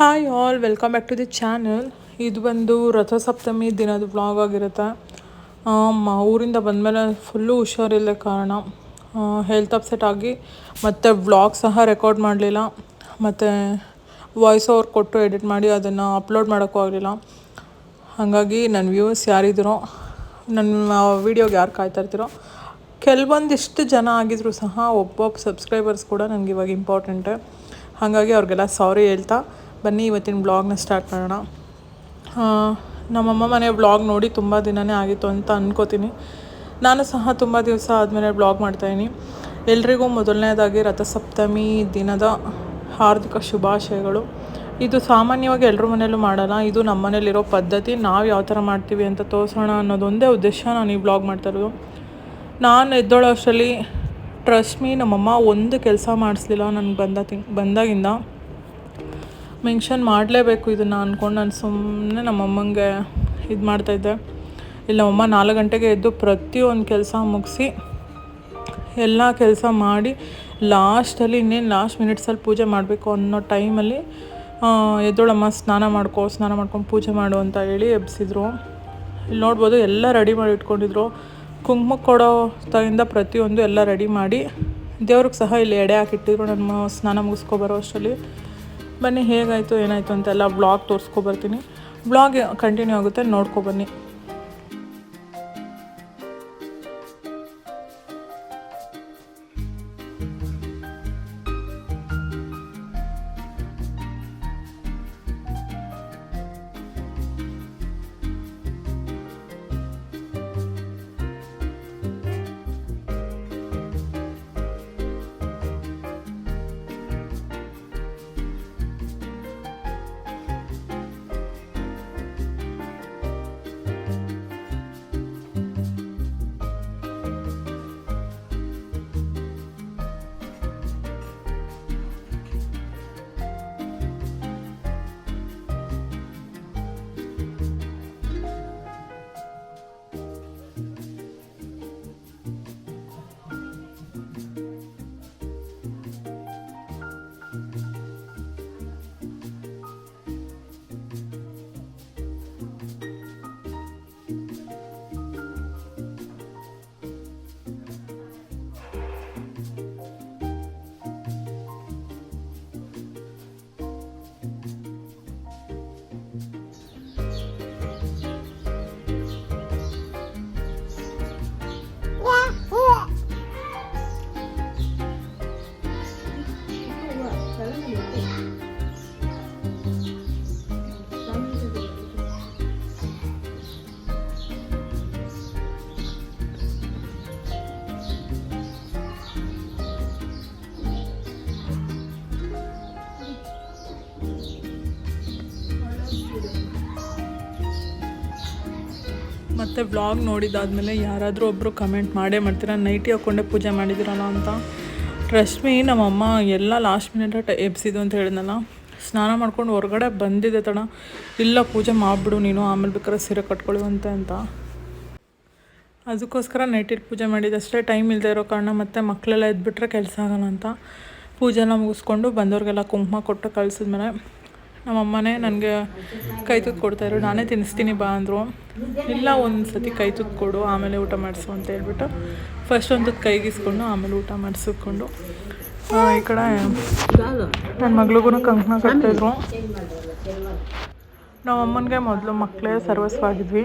Hi all, welcome back to the channel. ಇದು ಬಂದು ರಥಸಪ್ತಮಿ ದಿನದ ವ್ಲಾಗ್ ಆಗಿರುತ್ತೆ. ಊರಿಂದ ಬಂದಮೇಲೆ ಫುಲ್ಲು ಹುಷಾರಿಲ್ಲ ಕಾರಣ ಹೆಲ್ತ್ ಅಪ್ಸೆಟ್ ಆಗಿ ಮತ್ತು ವ್ಲಾಗ್ ಸಹ ರೆಕಾರ್ಡ್ ಮಾಡಲಿಲ್ಲ. ಮತ್ತು ವಾಯ್ಸ್ ಓವರ್ ಕೊಟ್ಟು ಎಡಿಟ್ ಮಾಡಿ ಅದನ್ನು ಅಪ್ಲೋಡ್ ಮಾಡೋಕ್ಕೂ ಆಗಲಿಲ್ಲ. ಹಾಗಾಗಿ ನನ್ನ ವ್ಯೂವರ್ಸ್ ಯಾರಿದ್ದೀರೋ ನನ್ನ ವೀಡಿಯೋಗೆ ಯಾರು ಕಾಯ್ತಾ ಇರ್ತೀರೋ, ಕೆಲವೊಂದಿಷ್ಟು ಜನ ಆಗಿದ್ರು ಸಹ ಒಬ್ಬೊಬ್ಬ ಸಬ್ಸ್ಕ್ರೈಬರ್ಸ್ ಕೂಡ ನನಗೆ ಇವಾಗ ಇಂಪಾರ್ಟೆಂಟೆ ಹಾಗಾಗಿ ಅವ್ರಿಗೆಲ್ಲ ಸಾರಿ ಹೇಳ್ತಾ ಬನ್ನಿ ಇವತ್ತಿನ ಬ್ಲಾಗ್ನ ಸ್ಟಾರ್ಟ್ ಮಾಡೋಣ. ನಮ್ಮಮ್ಮ ಮನೆ ಬ್ಲಾಗ್ ನೋಡಿ ತುಂಬ ದಿನವೇ ಆಗಿತ್ತು ಅಂತ ಅಂದ್ಕೋತೀನಿ ನಾನು ಸಹ ತುಂಬ ದಿವಸ ಆದಮೇಲೆ ಬ್ಲಾಗ್ ಮಾಡ್ತಾಯಿದ್ದೀನಿ ಎಲ್ರಿಗೂ ಮೊದಲನೇದಾಗಿ ರಥಸಪ್ತಮಿ ದಿನದ ಹಾರ್ದಿಕ ಶುಭಾಶಯಗಳು. ಇದು ಸಾಮಾನ್ಯವಾಗಿ ಎಲ್ಲರ ಮನೆಯಲ್ಲೂ ಮಾಡಲ್ಲ, ಇದು ನಮ್ಮ ಮನೇಲಿರೋ ಪದ್ಧತಿ. ನಾವು ಯಾವ ಥರ ಮಾಡ್ತೀವಿ ಅಂತ ತೋರಿಸೋಣ ಅನ್ನೋದೊಂದೇ ಉದ್ದೇಶ ನಾನು ಈ ಬ್ಲಾಗ್ ಮಾಡ್ತಾ ಇರೋದು. ನಾನು ಎದ್ದೋಳೋ ಅಷ್ಟರಲ್ಲಿ ಟ್ರಸ್ಟ್ ಮೀ ನಮ್ಮಮ್ಮ ಒಂದು ಕೆಲಸ ಮಾಡಿಸ್ಲಿಲ್ಲ ನನಗೆ ಬಂದ ತಿಂಗ್ ಬಂದಾಗಿಂದ. ಮೆನ್ಷನ್ ಮಾಡಲೇಬೇಕು ಇದನ್ನು ಅಂದ್ಕೊಂಡು ನಾನು ಸುಮ್ಮನೆ ನಮ್ಮಮ್ಮಂಗೆ ಇದು ಮಾಡ್ತಾಯಿದ್ದೆ ಇಲ್ಲ ಅಮ್ಮ ನಾಲ್ಕು ಗಂಟೆಗೆ ಎದ್ದು ಪ್ರತಿಯೊಂದು ಕೆಲಸ ಮುಗಿಸಿ ಎಲ್ಲ ಕೆಲಸ ಮಾಡಿ ಲಾಸ್ಟಲ್ಲಿ ಇನ್ನೇನು ಲಾಸ್ಟ್ ಮಿನಿಟ್ಸಲ್ಲಿ ಪೂಜೆ ಮಾಡಬೇಕು ಅನ್ನೋ ಟೈಮಲ್ಲಿ ಎದ್ದೋಳಮ್ಮ ಸ್ನಾನ ಮಾಡ್ಕೊ, ಸ್ನಾನ ಮಾಡ್ಕೊಂಡು ಪೂಜೆ ಮಾಡು ಅಂತ ಹೇಳಿ ಎಬ್ಸಿದ್ರು. ಇಲ್ಲಿ ನೋಡ್ಬೋದು ಎಲ್ಲ ರೆಡಿ ಮಾಡಿ ಇಟ್ಕೊಂಡಿದ್ರು. ಕುಂಕುಮ ಕೊಡೋ ತಗಿಂದ ಪ್ರತಿಯೊಂದು ಎಲ್ಲ ರೆಡಿ ಮಾಡಿ ದೇವ್ರಿಗೆ ಸಹ ಇಲ್ಲಿ ಎಡೆ ಹಾಕಿಟ್ಟಿದ್ರು. ನಮ್ಮ ಸ್ನಾನ ಮುಗಿಸ್ಕೊಬರೋ ಅಷ್ಟರಲ್ಲಿ. ಬನ್ನಿ ಹೇಗಾಯಿತು ಏನಾಯಿತು ಅಂತೆಲ್ಲ ಬ್ಲಾಗ್ ತೋರಿಸ್ಕೊಬರ್ತೀನಿ ಬ್ಲಾಗ್ ಕಂಟಿನ್ಯೂ ಆಗುತ್ತೆ ನೋಡ್ಕೊಬನ್ನಿ ಮತ್ತು ವ್ಲಾಗ್ ನೋಡಿದಾದ್ಮೇಲೆ ಯಾರಾದರೂ ಒಬ್ಬರು ಕಮೆಂಟ್ ಮಾಡೇ ಮಾಡ್ತೀರಾ? ನೈಟಿ ಹಾಕ್ಕೊಂಡೆ ಪೂಜೆ ಮಾಡಿದಿರಲ್ಲ ಅಂತ? ಟ್ರಸ್ಟ್ ಮೀ ನಮ್ಮಮ್ಮ ಎಲ್ಲ ಲಾಸ್ಟ್ ಮಿನಿಟ್ ಎಬ್ಸಿದ್ದು ಅಂತ ಹೇಳಿದ್ನಲ್ಲ. ಸ್ನಾನ ಮಾಡ್ಕೊಂಡು ಹೊರಗಡೆ ಬಂದಿದೆ ತಡ. ಇಲ್ಲ, ಪೂಜೆ ಮಾಡಿಬಿಡು ನೀನು, ಆಮೇಲೆ ಬೇಕಾದ್ರೆ ಸೀರೆ ಕಟ್ಕೊಳ್ಳುವಂತೆ ಅಂತ ಅದಕ್ಕೋಸ್ಕರ ನೈಟಿಗೆ ಪೂಜೆ ಮಾಡಿದ್ದಷ್ಟೇ ಟೈಮ್ ಇಲ್ಲದೆ ಇರೋ ಕಾರಣ ಮತ್ತು ಮಕ್ಕಳೆಲ್ಲ ಎದ್ಬಿಟ್ರೆ ಕೆಲಸ ಆಗೋಣ ಅಂತ. ಪೂಜೆನ ಮುಗಿಸ್ಕೊಂಡು ಬಂದವ್ರಿಗೆಲ್ಲ ಕುಂಕುಮ ಕೊಟ್ಟು ಕಳಿಸಿದ್ಮೇಲೆ ನಮ್ಮಮ್ಮನೇ ನನಗೆ ಕೈ ತುತ್ತು ಕೊಡ್ತಾಯಿದ್ರು ನಾನೇ ತಿನ್ನಿಸ್ತೀನಿ ಬಾ ಅಂದರು. ಇಲ್ಲ ಒಂದು ಸತಿ ಕೈ ತುತ್ತು ಕೊಡು, ಆಮೇಲೆ ಊಟ ಮಾಡಿಸು ಅಂತ ಹೇಳ್ಬಿಟ್ಟು ಫಸ್ಟ್ ಒಂದು ತುತ್ತು ಕೈಗಿಸ್ಕೊಂಡು ಆಮೇಲೆ ಊಟ ಮಾಡಿಸ್ಕೊಂಡು ಈ ಕಡೆ ನನ್ನ ಮಗಳಿಗೂ ಕಂಕಣ ಕಟ್ತಾಯಿದ್ರು ನಾವು ಅಮ್ಮನಿಗೆ ಮೊದಲು ಮಕ್ಕಳೇ ಸರ್ವಸ್ವಾಗಿದ್ವಿ.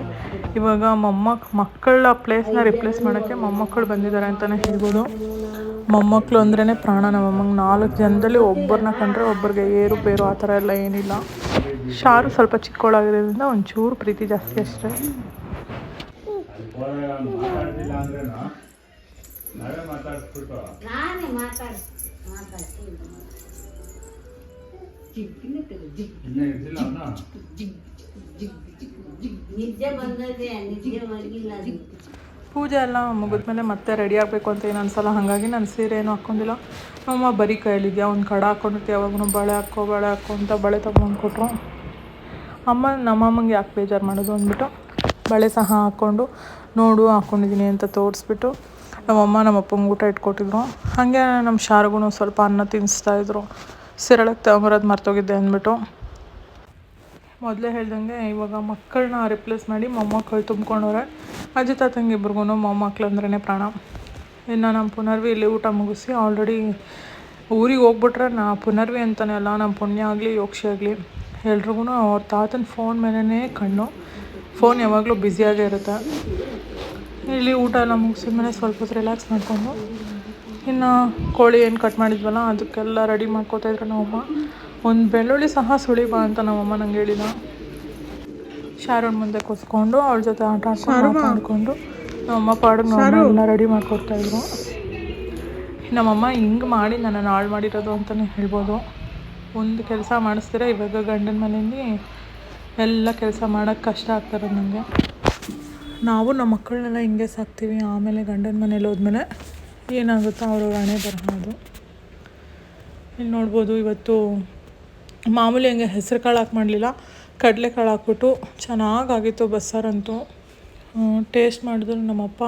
ಇವಾಗ ಮೊಮ್ಮಕ್ ಮಕ್ಕಳ ಪ್ಲೇಸ್ನ ರಿಪ್ಲೇಸ್ ಮಾಡೋಕ್ಕೆ ಮೊಮ್ಮಕ್ಕಳು ಬಂದಿದ್ದಾರೆ ಅಂತಲೇ ಹೇಳ್ಬೋದು. ಮೊಮ್ಮಕ್ಕಳು ಅಂದ್ರೇ ಪ್ರಾಣ ನಮ್ಮಮ್ಮಂಗೆ ನಾಲ್ಕು ಜನದಲ್ಲಿ ಒಬ್ಬರನ್ನ ಕಂಡ್ರೆ ಒಬ್ಬರಿಗೆ ಏರು ಬೇರು ಆ ಥರ ಎಲ್ಲ ಏನಿಲ್ಲ. ಶಾರು ಸ್ವಲ್ಪ ಚಿಕ್ಕವಳಾಗಿರೋದ್ರಿಂದ ಒಂಚೂರು ಪ್ರೀತಿ ಜಾಸ್ತಿ ಅಷ್ಟೇ. ನಿದ್ದೆ ಬಂದದೆ ನಿದ್ದೆ ಮಲಗಿಲ್ಲ. ಪೂಜೆ ಎಲ್ಲ ಮುಗಿದ್ಮೇಲೆ ಮತ್ತೆ ರೆಡಿ ಆಗಬೇಕು ಅಂತ ಏನು ಅನ್ಸಲ್ಲ. ಹಾಗಾಗಿ ನಾನು ಸೀರೆ ಏನು ಹಾಕ್ಕೊಂಡಿಲ್ಲ ನಮ್ಮಮ್ಮ ಬರೀ ಕೈಯಲ್ಲಿದ್ಯಾ? ಒಂದು ಕಡ ಹಾಕ್ಕೊಂಡಿರ್ತೀವಿ ಯಾವಾಗೂ ಬಳೆ ಹಾಕೋ ಬಳೆ ಹಾಕೋ ಅಂತ ಬಳೆ ತೊಗೊಂಡು ಕೊಟ್ಟರು ಅಮ್ಮ ನಮ್ಮಮ್ಮಂಗೆ ಯಾಕೆ ಬೇಜಾರು ಮಾಡೋದು ಅಂದ್ಬಿಟ್ಟು ಬಳೆ ಸಹ ಹಾಕ್ಕೊಂಡು ನೋಡು ಹಾಕ್ಕೊಂಡಿದ್ದೀನಿ ಅಂತ ತೋರಿಸ್ಬಿಟ್ಟು ನಮ್ಮಮ್ಮ ನಮ್ಮಪ್ಪಂಗೆ ಊಟ ಇಟ್ಕೊಟ್ಟಿದ್ರು. ಹಾಗೆ ನಮ್ಮ ಶಾರುಗೂ ಸ್ವಲ್ಪ ಅನ್ನ ತಿನ್ನಿಸ್ತಾಯಿದ್ರು ಸಿರಳಕ್ಕೆ ತಗೊಂಬರೋದು ಮರ್ತೋಗಿದ್ದೆ ಅಂದ್ಬಿಟ್ಟು. ಮೊದಲೇ ಹೇಳ್ದಂಗೆ ಇವಾಗ ಮಕ್ಕಳನ್ನ ರಿಪ್ಲೇಸ್ ಮಾಡಿ ಮೊಮ್ಮಕ್ಕಳು ತುಂಬ್ಕೊಂಡವ್ರೆ ಅಜ್ಜಿ ತಾತಂಗಿಬ್ರಿಗೂ ಮೊಮ್ಮಕ್ಕಳು ಅಂದ್ರೇ ಪ್ರಾಣ. ಇನ್ನು ನಮ್ಮ ಪುನರ್ವಿ ಇಲ್ಲಿ ಊಟ ಮುಗಿಸಿ ಆಲ್ರೆಡಿ ಊರಿಗೆ ಹೋಗ್ಬಿಟ್ರೆ ನಾ ಪುನರ್ವಿ ಅಂತಲೇ ಅಲ್ಲ ನಮ್ಮ ಪುಣ್ಯ ಆಗಲಿ, ಯೋಕ್ಷಿ ಆಗಲಿ ಎಲ್ರಿಗೂ ಅವ್ರ ತಾತನ ಫೋನ್ ಮೇಲೇ ಕಣ್ಣು. ಫೋನ್ ಯಾವಾಗಲೂ ಬ್ಯುಸಿಯಾಗೇ ಇರುತ್ತೆ. ಇಲ್ಲಿ ಊಟ ಎಲ್ಲ ಮುಗಿಸಿದ ಮೇಲೆ ಸ್ವಲ್ಪ ಹೊತ್ತು ರಿಲ್ಯಾಕ್ಸ್ ಮಾಡಿಕೊಂಡು, ಇನ್ನು ಕೋಳಿ ಏನು ಕಟ್ ಮಾಡಿದ್ವಲ್ಲ, ಅದಕ್ಕೆಲ್ಲ ರೆಡಿ ಮಾಡ್ಕೋತಾಯಿದ್ರು ನಮ್ಮಮ್ಮ ಒಂದು ಬೆಳ್ಳುಳ್ಳಿ ಸಹ ಸುಳಿಬಾ ಅಂತ ನಮ್ಮಮ್ಮ ನಂಗೆ ಹೇಳಿದ. ಶಾರೋನ್ ಮುಂದೆ ಕೂತ್ಕೊಂಡು ಅವಳ ಜೊತೆ ಆಟ ಆಡ್ಕೊಂಡು ಮಾತಾಡ್ಕೊಂಡು ನಮ್ಮಮ್ಮ ಪಾಡಿಗೆ ಎಲ್ಲ ರೆಡಿ ಮಾಡ್ಕೊಡ್ತಾಯಿದ್ರು ನಮ್ಮಮ್ಮ ಹಿಂಗೆ ಮಾಡಿ ನನ್ನ ಹಾಳು ಮಾಡಿರೋದು ಅಂತಲೇ ಹೇಳ್ಬೋದು. ಒಂದು ಕೆಲಸ ಮಾಡಿಸ್ತೀರಾ? ಇವಾಗ ಗಂಡನ ಮನೆಯಲ್ಲಿ ಎಲ್ಲ ಕೆಲಸ ಮಾಡೋಕ್ಕೆ ಕಷ್ಟ ಆಗ್ತಾರೆ ನನಗೆ ನಾವು ನಮ್ಮ ಮಕ್ಕಳನ್ನೆಲ್ಲ ಹಿಂಗೆ ಸಾಕ್ತೀವಿ. ಆಮೇಲೆ ಗಂಡನ ಮನೇಲಿ ಹೋದ್ಮೇಲೆ ಏನಾಗುತ್ತೋ ಅವರು ಹಣೆ ಬರಬಹುದು ಇಲ್ಲಿ ನೋಡ್ಬೋದು ಇವತ್ತು ಮಾಮೂಲಿ ಹಂಗೆ ಹೆಸರು ಕಾಳು ಹಾಕಿ ಮಾಡಲಿಲ್ಲ. ಕಡಲೆ ಕಾಳು ಹಾಕ್ಬಿಟ್ಟು ಚೆನ್ನಾಗಾಗಿತ್ತು ಬಸ್ಸಾರಂತೂ. ಟೇಸ್ಟ್ ಮಾಡಿದ್ರು ನಮ್ಮಪ್ಪ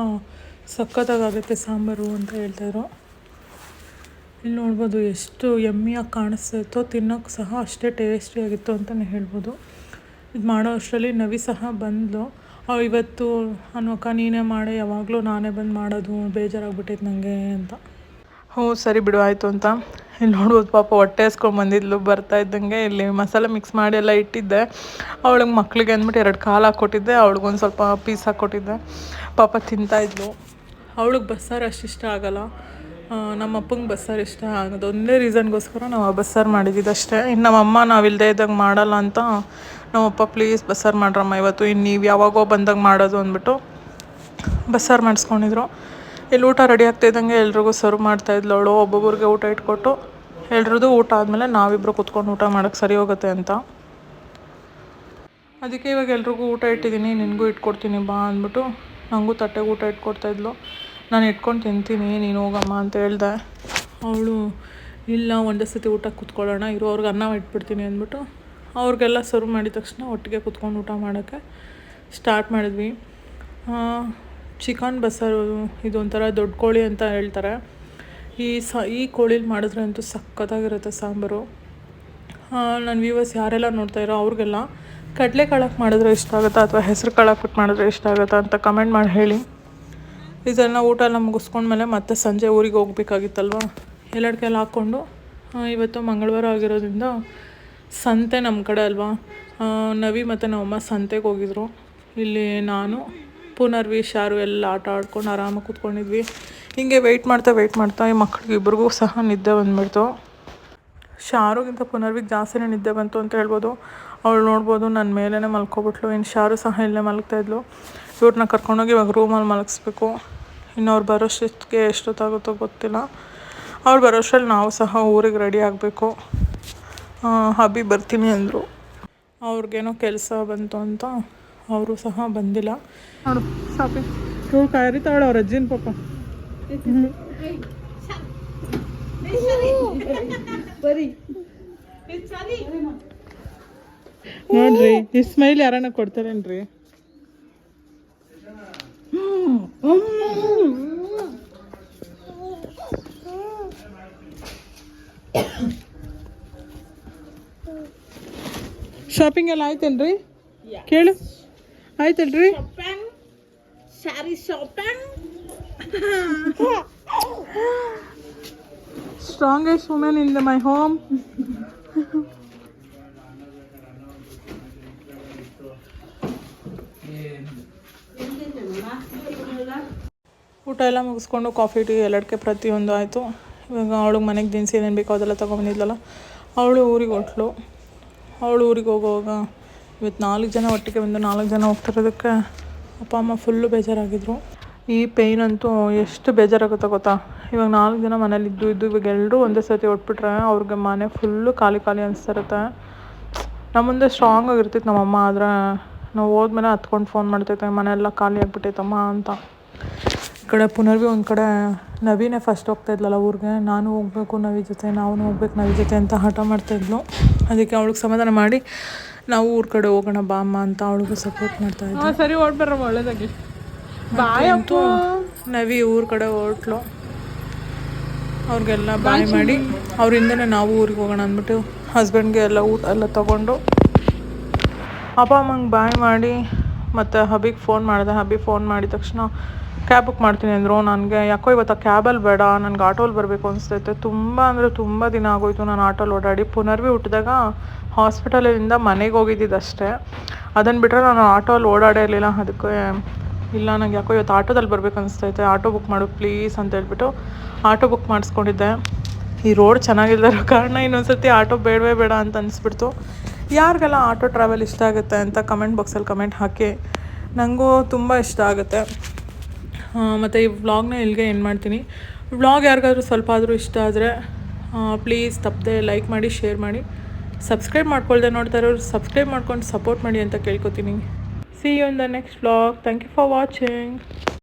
ಸಖತ್ತಾಗುತ್ತೆ ಸಾಂಬಾರು ಅಂತ ಹೇಳ್ತಾಯಿದ್ರು ಇಲ್ಲಿ ನೋಡ್ಬೋದು ಎಷ್ಟು ಎಮ್ಮಿಯಾಗಿ ಕಾಣಿಸ್ತಾ ಇತ್ತೋ ತಿನ್ನೋಕ್ಕೆ ಸಹ ಅಷ್ಟೇ ಟೇಸ್ಟಿಯಾಗಿತ್ತು ಅಂತಲೇ ಹೇಳ್ಬೋದು. ಇದು ಮಾಡೋ ಅಷ್ಟರಲ್ಲಿ ನವಿ ಸಹ ಬಂದಳು ಅವಳು ಇವತ್ತು ಅನ್ವಕ್ಕ ನೀನೇ ಮಾಡೆ, ಯಾವಾಗಲೂ ನಾನೇ ಬಂದು ಮಾಡೋದು, ಬೇಜಾರಾಗ್ಬಿಟ್ಟೈತೆ ನನಗೆ ಅಂತ. ಹ್ಞೂ, ಸರಿ ಬಿಡು, ಆಯಿತು ಅಂತ. ಇಲ್ಲಿ ನೋಡ್ಬೋದು ಪಾಪ ಹೊಟ್ಟೆ ಹಸ್ಕೊಂಡು ಬಂದಿದ್ಲು, ಬರ್ತಾ ಇದ್ದಂಗೆ. ಇಲ್ಲಿ ಮಸಾಲೆ ಮಿಕ್ಸ್ ಮಾಡಿ ಎಲ್ಲ ಇಟ್ಟಿದ್ದೆ. ಅವಳಿಗೆ ಮಕ್ಕಳಿಗೆ ಅಂದ್ಬಿಟ್ಟು ಎರಡು ಕಾಲು ಹಾಕ್ಕೊಟ್ಟಿದ್ದೆ ಅವಳಿಗೊಂದು ಸ್ವಲ್ಪ ಪೀಸ್ ಹಾಕ್ಕೊಟ್ಟಿದ್ದೆ ಪಾಪ ತಿಂತಾಯಿದ್ಲು ಅವಳಿಗೆ ಬಸ್ಸಾರು ಅಷ್ಟು ಇಷ್ಟ ಆಗೋಲ್ಲ. ನಮ್ಮ ಅಪ್ಪಂಗೆ ಬಸ್ಸಾರು ಇಷ್ಟ ಆಗೋದು ಒಂದೇ ರೀಸನ್ಗೋಸ್ಕರ ನಾವು ಬಸ್ಸಾರು ಮಾಡಿದ್ದಿದ್ದು ಅಷ್ಟೇ. ಇನ್ನು ನಮ್ಮಮ್ಮ ನಾವಿಲ್ಲದೆ ಇದ್ದಾಗ ಮಾಡಲ್ಲ ಅಂತ ನಮ್ಮಪ್ಪ ಪ್ಲೀಸ್ ಬಸ್ಸಾರು ಮಾಡ್ರಮ್ಮ, ಇವತ್ತು ಇನ್ನು ನೀವು ಯಾವಾಗೋ ಬಂದಾಗ ಮಾಡೋದು ಅಂದ್ಬಿಟ್ಟು ಬಸ್ಸಾರು ಮಾಡಿಸ್ಕೊಂಡಿದ್ರು. ಇಲ್ಲಿ ಊಟ ರೆಡಿ ಆಗ್ತಾಯಿದ್ದಂಗೆ ಎಲ್ರಿಗೂ ಸರ್ವ್ ಮಾಡ್ತಾ ಇದ್ಲು ಅವಳು, ಒಬ್ಬೊಬ್ಬರಿಗೆ ಊಟ ಇಟ್ಕೊಟ್ಟು ಎಲ್ರದ್ದು ಊಟ ಆದಮೇಲೆ ನಾವಿಬ್ಬರು ಕುತ್ಕೊಂಡು ಊಟ ಮಾಡೋಕ್ಕೆ ಸರಿ ಹೋಗುತ್ತೆ ಅಂತ. ಅದಕ್ಕೆ ಇವಾಗ ಎಲ್ರಿಗೂ ಊಟ ಇಟ್ಟಿದ್ದೀನಿ, ನಿನಗೂ ಇಟ್ಕೊಡ್ತೀನಿ ಬಾ ಅಂದ್ಬಿಟ್ಟು ನನಗೂ ತಟ್ಟೆಗೆ ಊಟ ಇಟ್ಕೊಡ್ತಾಯಿದ್ಲು ನಾನು ಇಟ್ಕೊಂಡು ತಿಂತೀನಿ, ನೀನು ಹೋಗಮ್ಮ ಅಂತ ಹೇಳ್ದೆ. ಅವಳು, ಇಲ್ಲ, ಒಂದೇ ಸತಿ ಊಟ ಕುತ್ಕೊಳ್ಳೋಣ, ಇರೋರ್ಗೆ ಅನ್ನ ಇಟ್ಬಿಡ್ತೀನಿ ಅಂದ್ಬಿಟ್ಟು ಅವ್ರಿಗೆಲ್ಲ ಸರ್ವ್ ಮಾಡಿದ ತಕ್ಷಣ ಒಟ್ಟಿಗೆ ಕುತ್ಕೊಂಡು ಊಟ ಮಾಡೋಕ್ಕೆ ಸ್ಟಾರ್ಟ್ ಮಾಡಿದ್ವಿ. ಚಿಕನ್ ಬಸ್ಸಾರು ಇದೊಂಥರ ದೊಡ್ಡ ಕೋಳಿ ಅಂತ ಹೇಳ್ತಾರೆ. ಈ ಸ, ಈ ಕೋಳಿಲಿ ಮಾಡಿದ್ರೆ ಅಂತೂ ಸಖತ್ತಾಗಿರುತ್ತೆ ಸಾಂಬಾರು. ನನ್ನ ವ್ಯೂವರ್ಸ್ ಯಾರೆಲ್ಲ ನೋಡ್ತಾ ಇರೋ ಅವ್ರಿಗೆಲ್ಲ, ಕಡಲೆ ಕಾಳಕ್ಕೆ ಮಾಡಿದ್ರೆ ಇಷ್ಟ ಆಗುತ್ತಾ ಅಥವಾ ಹೆಸರು ಕಾಳಕ್ಕೆ ಬಿಟ್ಟು ಮಾಡಿದ್ರೆ ಇಷ್ಟ ಆಗುತ್ತಾ ಅಂತ ಕಮೆಂಟ್ ಮಾಡಿ ಹೇಳಿ. ಇದೆಲ್ಲ ಊಟ ಎಲ್ಲ ಮುಗಿಸ್ಕೊಂಡ್ಮೇಲೆ ಮತ್ತೆ ಸಂಜೆ ಊರಿಗೆ ಹೋಗ್ಬೇಕಾಗಿತ್ತಲ್ವ? ಎಲ್ಲಡ್ಕೆಲ್ಲ ಹಾಕ್ಕೊಂಡು ಇವತ್ತು ಮಂಗಳವಾರ ಆಗಿರೋದ್ರಿಂದ ಸಂತೆ ನಮ್ಮ ಕಡೆ ಅಲ್ವಾ? ನವಿ ಮತ್ತು ನಮ್ಮಮ್ಮ ಸಂತೆಗೆ ಹೋಗಿದ್ರು. ಇಲ್ಲಿ ನಾನು ಪುನರ್ವಿ ಶಾರು ಎಲ್ಲ ಆಟ ಆಡ್ಕೊಂಡು ಆರಾಮಾಗಿ ಕೂತ್ಕೊಂಡಿದ್ವಿ. ಹೀಗೆ ವೆಯ್ಟ್ ಮಾಡ್ತಾ ವೆಯ್ಟ್ ಮಾಡ್ತಾ ಈ ಮಕ್ಳಿಗೆ ಇಬ್ರಿಗೂ ಸಹ ನಿದ್ದೆ ಬಂದ್ಬಿಡ್ತು. ಶಾರುಗಿಂತ ಪುನರ್ವಿಗೆ ಜಾಸ್ತಿನೇ ನಿದ್ದೆ ಬಂತು ಅಂತ ಹೇಳ್ಬೋದು. ಅವಳು ನೋಡ್ಬೋದು ನನ್ನ ಮೇಲೇ ಮಲ್ಕೊಬಿಟ್ಲು. ಇನ್ನು ಶಾರು ಸಹ ಇಲ್ಲೇ ಮಲಗ್ತಾ ಇದ್ಲು. ಇವ್ರನ್ನ ಕರ್ಕೊಂಡೋಗಿ ಇವಾಗ ರೂಮಲ್ಲಿ ಮಲಗಿಸ್ಬೇಕು. ಇನ್ನು ಅವ್ರು ಬರೋಷ್ಟೊತ್ತಿಗೆ ಎಷ್ಟೊತ್ತಾಗುತ್ತೋ ಗೊತ್ತಿಲ್ಲ. ಅವ್ರು ಬರೋಷ್ಟರಲ್ಲಿ ನಾವು ಸಹ ಊರಿಗೆ ರೆಡಿ ಆಗಬೇಕು. ಹಬ್ಬಿ ಬರ್ತೀನಿ ಅಂದರು. ಅವ್ರಿಗೇನೋ ಕೆಲಸ ಬಂತು ಅಂತ. ಅವರು ಸಹ ಬಂದಿಲ್ಲ. ನೋಡು ಸಾಪಿ ಕಾಯ್ರಿ ಕರಿತಾವಳು ಅವ್ರ ಅಜ್ಜಿನ ಪಾಪ. ನೋಡ್ರಿ ಈ ಸ್ಮೈಲ್ ಯಾರನ್ನ ಕೊಡ್ತಾರೇನ್ರಿ? ಶಾಪಿಂಗ್ ಎಲ್ಲ ಆಯ್ತೇನ್ರಿ? ಕೇಳು. ಆಯ್ತಲ್ರಿ Sari shopping. Strongest women in the my home ಊಟ ಎಲ್ಲ ಮುಗಿಸ್ಕೊಂಡು ಕಾಫಿ ಟೀ ಎಲ್ಲದಕ್ಕೆ ಪ್ರತಿಯೊಂದು ಆಯಿತು. ಇವಾಗ ಅವಳಿಗೆ ಮನೆಗೆ ದಿನಸಿ ಏನೇನು ಬೇಕೋ ಅದೆಲ್ಲ ತೊಗೊಂಬಂದಿದ್ಲಲ್ಲ, ಅವಳು ಊರಿಗೆ ಹೊಟ್ಲು. ಅವಳು ಊರಿಗೆ ಹೋಗುವಾಗ ಇವತ್ತು ನಾಲ್ಕು ಜನ ಒಟ್ಟಿಗೆ ಬಂದು ನಾಲ್ಕು ಜನ ಹೋಗ್ತಿರೋದಕ್ಕೆ ಅಪ್ಪ, ಅಮ್ಮ ಫುಲ್ಲು ಬೇಜಾರಾಗಿದ್ರು. ಈ ಪೇಯ್ನ್ ಅಂತೂ ಎಷ್ಟು ಬೇಜಾರಾಗುತ್ತೆ ಗೊತ್ತಾ? ಇವಾಗ ನಾಲ್ಕು ಜನ ಮನೇಲಿ ಇದ್ದು ಇದ್ದು ಇವಾಗ ಎಲ್ಲರೂ ಒಂದೇ ಸರ್ತಿ ಹೊಟ್ಬಿಟ್ರೆ ಅವ್ರಿಗೆ ಮನೆ ಫುಲ್ಲು ಖಾಲಿ ಖಾಲಿ ಅನಿಸ್ತಿರುತ್ತೆ ನಮ್ಮ ಮುಂದೆ ಸ್ಟ್ರಾಂಗ್ ಆಗಿರ್ತಿತ್ತು ನಮ್ಮಮ್ಮ ಆದರೆ ನಾವು ಹೋದ್ಮೇಲೆ ಹತ್ಕೊಂಡು ಫೋನ್ ಮಾಡ್ತೈತೆ ಮನೆ ಎಲ್ಲ ಖಾಲಿ ಆಗಿಬಿಟ್ಟೈತಮ್ಮ ಅಂತ. ಈ ಕಡೆ ಪುನರ್ವಿ ಒಂದು ಕಡೆ ನವೀನೇ ಫಸ್ಟ್ ಹೋಗ್ತಾ ಇದ್ಲಲ್ಲ ಊರಿಗೆ, ನಾನು ಹೋಗಬೇಕು ನವಿ ಜೊತೆ ನಾವು ಹೋಗ್ಬೇಕು ನವಿ ಜೊತೆ ಅಂತ ಹಠ ಮಾಡ್ತಾಯಿದ್ಲು ಅದಕ್ಕೆ ಅವಳಿಗೆ ಸಮಾಧಾನ ಮಾಡಿ ನಾವು ಊರ ಕಡೆ ಹೋಗೋಣ ಬಾ ಅಮ್ಮ ಅಂತ ಅವಳಿಗೂ ಸಪೋರ್ಟ್ ಮಾಡ್ತಾ ಇದ್ದೆ. ಸರಿ ಓಡ್ಬರ್ರಮ್ಮ ಒಳ್ಳೇದಾಗಿ. ಅಂತೂ ನವಿ ಊರ ಕಡೆ ಹೊರಟ್ಲು. ಅವ್ರಿಗೆಲ್ಲ ಬಾಯ್ ಮಾಡಿ ಅವರಿಂದನೇ ನಾವು ಊರಿಗೆ ಹೋಗೋಣ ಅಂದ್ಬಿಟ್ಟು ಹಸ್ಬೆಂಡ್ಗೆ ಎಲ್ಲ ಊಟ ಎಲ್ಲ ತಗೊಂಡು ಅಪ್ಪ ಅಮ್ಮಂಗೆ ಬಾಯ್ ಮಾಡಿ ಮತ್ತು ಹಬಿಗೆ ಫೋನ್ ಮಾಡಿದೆ. ಹಬಿ ಫೋನ್ ಮಾಡಿದ ತಕ್ಷಣ ಕ್ಯಾಬ್ ಬುಕ್ ಮಾಡ್ತೀನಿ ಅಂದರು. ನನಗೆ ಯಾಕೋ ಇವತ್ತು ಆ ಕ್ಯಾಬಲ್ಲಿ ಬೇಡ, ನನಗೆ ಆಟೋಲಿ ಬರಬೇಕು ಅನಿಸ್ತೈತೆ. ತುಂಬ ಅಂದರೆ ತುಂಬ ದಿನ ಆಗೋಯ್ತು ನಾನು ಆಟೋಲಿ ಓಡಾಡಿ. ಪುನರ್ವಿ ಹುಟ್ಟಿದಾಗ ಹಾಸ್ಪಿಟಲಿಂದ ಮನೆಗೆ ಹೋಗಿದ್ದಿದ್ದಷ್ಟೇ ಅದನ್ನು ಬಿಟ್ಟರೆ ನಾನು ಆಟೋಲಿ ಓಡಾಡೇ ಇರಲಿಲ್ಲ. ಅದಕ್ಕೆ ಇಲ್ಲ ನನಗೆ ಯಾಕೋ ಇವತ್ತು ಆಟೋದಲ್ಲಿ ಬರಬೇಕು ಅನಿಸ್ತೈತೆ. ಆಟೋ ಬುಕ್ ಮಾಡು ಪ್ಲೀಸ್ ಅಂತ ಹೇಳ್ಬಿಟ್ಟು ಆಟೋ ಬುಕ್ ಮಾಡಿಸ್ಕೊಂಡಿದ್ದೆ. ಈ ರೋಡ್ ಚೆನ್ನಾಗಿಲ್ಲದಿರೋ ಕಾರಣ ಇನ್ನೊಂದ್ಸತಿ ಆಟೋ ಬೇಡವೇ ಬೇಡ ಅಂತ ಅನಿಸ್ಬಿಡ್ತು. ಯಾರಿಗೆಲ್ಲ ಆಟೋ ಟ್ರಾವೆಲ್ ಇಷ್ಟ ಆಗುತ್ತೆ ಅಂತ ಕಮೆಂಟ್ ಬಾಕ್ಸಲ್ಲಿ ಕಮೆಂಟ್ ಹಾಕಿ. ನನಗೂ ತುಂಬ ಇಷ್ಟ ಆಗುತ್ತೆ. ಮತ್ತು ಈ ವ್ಲಾಗ್ನ ಇಲ್ಲಿಗೆ ಏನು ಮಾಡ್ತೀನಿ. ವ್ಲಾಗ್ ಯಾರಿಗಾದ್ರೂ ಸ್ವಲ್ಪ ಆದರೂ ಇಷ್ಟ ಆದರೆ ಪ್ಲೀಸ್ ತಪ್ಪದೆ ಲೈಕ್ ಮಾಡಿ ಶೇರ್ ಮಾಡಿ. ಸಬ್ಸ್ಕ್ರೈಬ್ ಮಾಡ್ಕೊಳ್ದೆ ನೋಡ್ತಾ ಇರೋರು ಸಬ್ಸ್ಕ್ರೈಬ್ ಮಾಡ್ಕೊಂಡು ಸಪೋರ್ಟ್ ಮಾಡಿ ಅಂತ ಕೇಳ್ಕೊತೀನಿ. See you in the next vlog thank you for watching